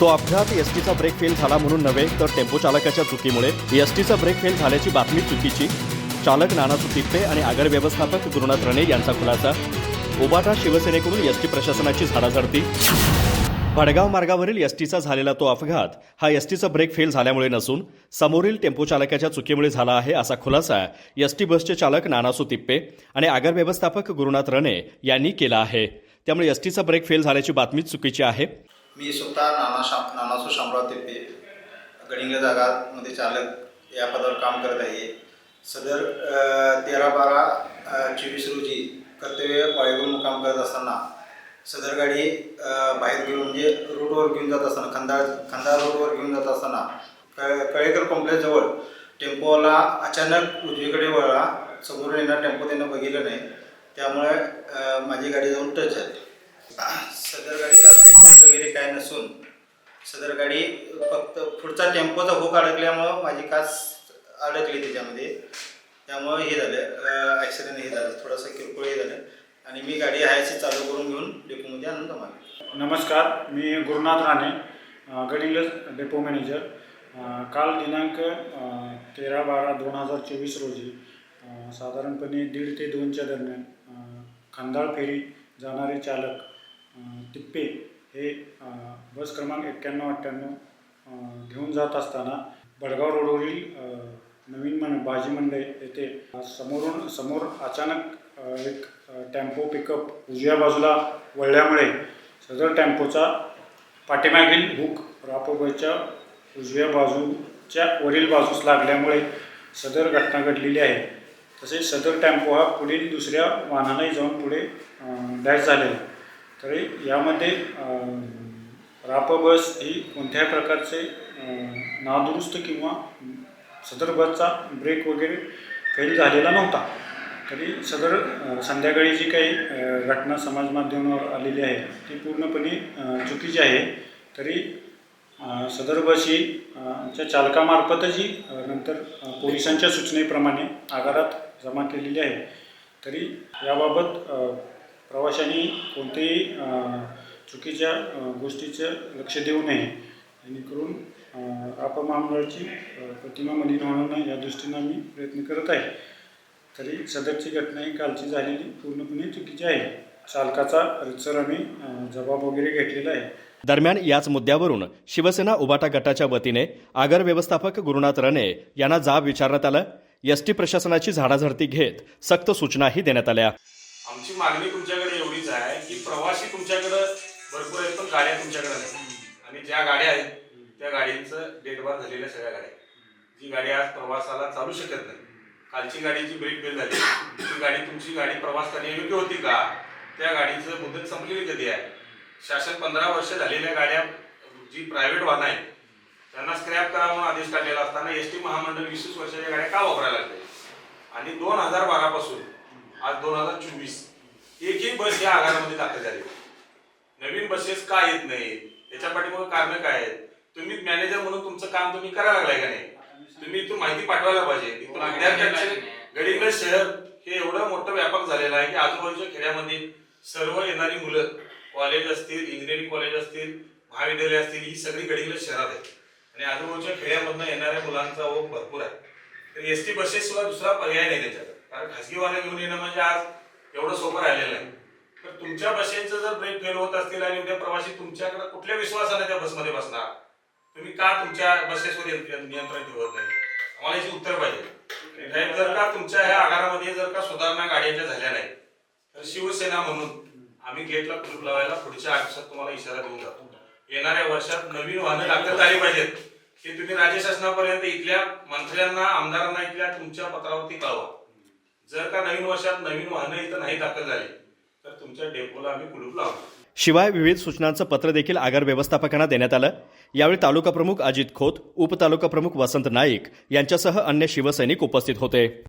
तो अपघात एसटीचा ब्रेक फेल झाला म्हणून नव्हे तर टेम्पो चालकाच्या चुकीमुळे. एसटीचा ब्रेक फेल झाल्याची बातमी चुकीची. चालक नाना सुतिप्पे आणि आगर व्यवस्थापक गुरुनाथ रणे यांचा खुलासा. उबाटा शिवसेनेकडून एसटी प्रशासनाची झाडाझडती. भडगाव मार्गावरील एसटीचा झालेला तो अपघात हा एसटीचा ब्रेक फेल झाल्यामुळे नसून समोरील टेम्पो चालकाच्या चुकीमुळे झाला आहे असा खुलासा एसटी बसचे चालक नानासू तिप्पे आणि आगर व्यवस्थापक गुरुनाथ रणे यांनी केला आहे. त्यामुळे एसटीचा ब्रेक फेल झाल्याची बातमी चुकीची आहे. मी स्वतः नाना शाम नानासू शामराव तेपे गडिंग जागामध्ये चालक या पदावर काम करत आहे. सदर तेरा बारा चोवीस रोजी कर्तव्य पाळीवरून मुक्काम करत असताना सदर गाडी बाहेर घेऊन म्हणजे रोडवर घेऊन जात असताना खंदाळ खंदाळ रोडवर घेऊन जात असताना क कळेकर कॉम्प्लेक्सजवळ टेम्पोला अचानक उजवीकडे वळला. समोरून येणार टेम्पो त्यांना बघितलं नाही. त्यामुळे माझी गाडी जाऊन टच झाली. सदर गाडीचा काय नसून सदर गाडी फक्त पुढचा टेम्पोचा होक अडकल्यामुळं माझी कास अडकली त्याच्यामध्ये. त्यामुळं हे झालं ॲक्सिडेंट हे झालं. थोडंसं किरकोळ हे झालं. आणि मी गाडी हायची चालू करून घेऊन डेपोमध्ये आनंद मागे नमस्कार मी गुरुनाथ राणे अ, डेपो मॅनेजर काल दिनांक तेरा बारा दोन हजार चोवीस रोजी साधारणपणे दीड ते दोनच्या दरम्यान खांदाळ फेरी जाणारे चालक टिप्पे तिप्पे हे बस क्रमांक एक्क्याण्णव अठ्ठ्याण्णव घेऊन जात असताना बडगाव रोडवरील नवीन मन बाजी मंडई येथे समोरून समोर अचानक एक टेम्पो पिकअप उजव्या बाजूला वळल्यामुळे सदर टेम्पोचा पाठीमागील हुक रापोबच्या उजव्या बाजूच्या वरील बाजूस लागल्यामुळे सदर घटना घडलेली आहे. तसेच सदर टेम्पो हा पुढील दुसऱ्या वाहनाने जाऊन पुढे डॅश झालेला तरी यामध्ये राप बस ही कोणत्याही प्रकारचे नादुरुस्त किंवा सदर बसचा ब्रेक वगैरे फेल झालेला नव्हता. तरी सदर संध्याकाळी जी काही घटना समाज माध्यमावर आलेली आहे ती पूर्णपणे चुकीची आहे. तरी सदर बस ही च्या चालकामार्फतही चालकामार्फतच ही नंतर पोलिसांच्या सूचनेप्रमाणे आगारात जमा केलेली आहे. तरी याबाबत प्रवाशांनी कोणतेही चुकीच्या गोष्टीचं लक्ष देऊ नये. जेणेकरून अ, प्रतिमा मलिन होणार नाही या दृष्टीनं आम्ही प्रयत्न करत आहे. तरी सदरची घटना ही कालची झालेली पूर्णपणे चुकीची आहे. चालकाचा रितसर आम्ही जबाब वगैरे घेतलेला आहे. दरम्यान याच मुद्द्यावरून शिवसेना उबाटा गटाच्या वतीने आगर व्यवस्थापक गुरुनाथ रणे यांना जाब विचारण्यात आलं. एसटी प्रशासनाची झाडाझडती घेत सक्त सूचनाही देण्यात आल्या. आमची मागणी तुमच्याकडे एवढीच आहे की प्रवासी तुमच्याकडे भरपूर आहेत पण गाड्या तुमच्याकडे नाही. आणि ज्या गाड्या आहेत त्या गाड्यांचं डेटबार झालेल्या सगळ्या गाड्या आहेत. जी गाडी आज प्रवासाला चालू शकत नाही. कालची गाडीची ब्रेक फेल झाली. ती गाडी तुमची गाडी प्रवास करण्यायोग्य होती का? त्या गाडीचं मुदत संपलेली कधी आहे? शासन पंधरा वर्ष झालेल्या गाड्या जी प्रायव्हेट वाहनं आहेत त्यांना स्क्रॅप करा म्हणून आदेश काढलेला असताना एस टी महामंडळ वीस वर्षाच्या गाड्या का वापरायला लागले? आणि दोन हजार बारा पासून आज दोन हजार चोवीस. एकही बस या आगारामध्ये दाखल झाली. नवीन बसेस का येत नाही याच्या पाठीमागे कारण काय आहेत? तुम्ही मॅनेजर म्हणून तुमचं काम तुम्ही करायला लागलाय का नाही? तुम्ही इथून माहिती पाठवायला पाहिजे. इथून विद्यार्थ्यांचे गडिंगज शहर हे एवढं मोठं व्यापक झालेलं आहे की आजूबाजूच्या खेड्यामध्ये सर्व येणारी मुलं कॉलेज असतील इंजिनिअरिंग कॉलेज असतील महाविद्यालय असतील ही सगळी गडिंगज शहरात आहेत. आणि आजूबाजूच्या खेड्यामधनं येणाऱ्या मुलांचा ओघ भरपूर आहे. तर एस टी बसेस शिवाय दुसरा पर्याय नाही त्याच्यात. कारण खासगी घेऊन येणं म्हणजे आज एवढं सोपं राहिलेलं नाही तर तुमच्या बसेसचं जर ब्रेक फेल होत असतील आणि उद्या प्रवासी तुमच्याकडे कुठल्या विश्वासाने त्या बसमध्ये बसणार? तुम्ही का तुमच्या बसेसवर नियंत्रण ठेवत नाही? आम्हाला याची उत्तर पाहिजे. साहेब, जर का तुमच्या ह्या आगारामध्ये जर का सुधारणा गाड्यांच्या झाल्या नाही तर शिवसेना म्हणून आम्ही गेटला कुलूप लावायला पुढच्या आयुष्यात तुम्हाला इशारा देऊन जातो. येणाऱ्या वर्षात नवीन वाहनं दाखल झाली पाहिजेत. हे तुम्ही राज्य शासनापर्यंत इथल्या मंत्र्यांना आमदारांना इथल्या तुमच्या पत्रावरती कळवा. जर का नवीन वर्षात नवीन वाहनं इथं नाही दाखल झाली तर तुमच्या डेपोला आम्ही कुलूप लावतो. शिवाय विविध सूचनांचं पत्र देखील आगार व्यवस्थापकांना देण्यात आलं. यावेळी तालुका प्रमुख अजित खोत उपतालुका प्रमुख वसंत नाईक यांच्यासह अन्य शिवसैनिक उपस्थित होते.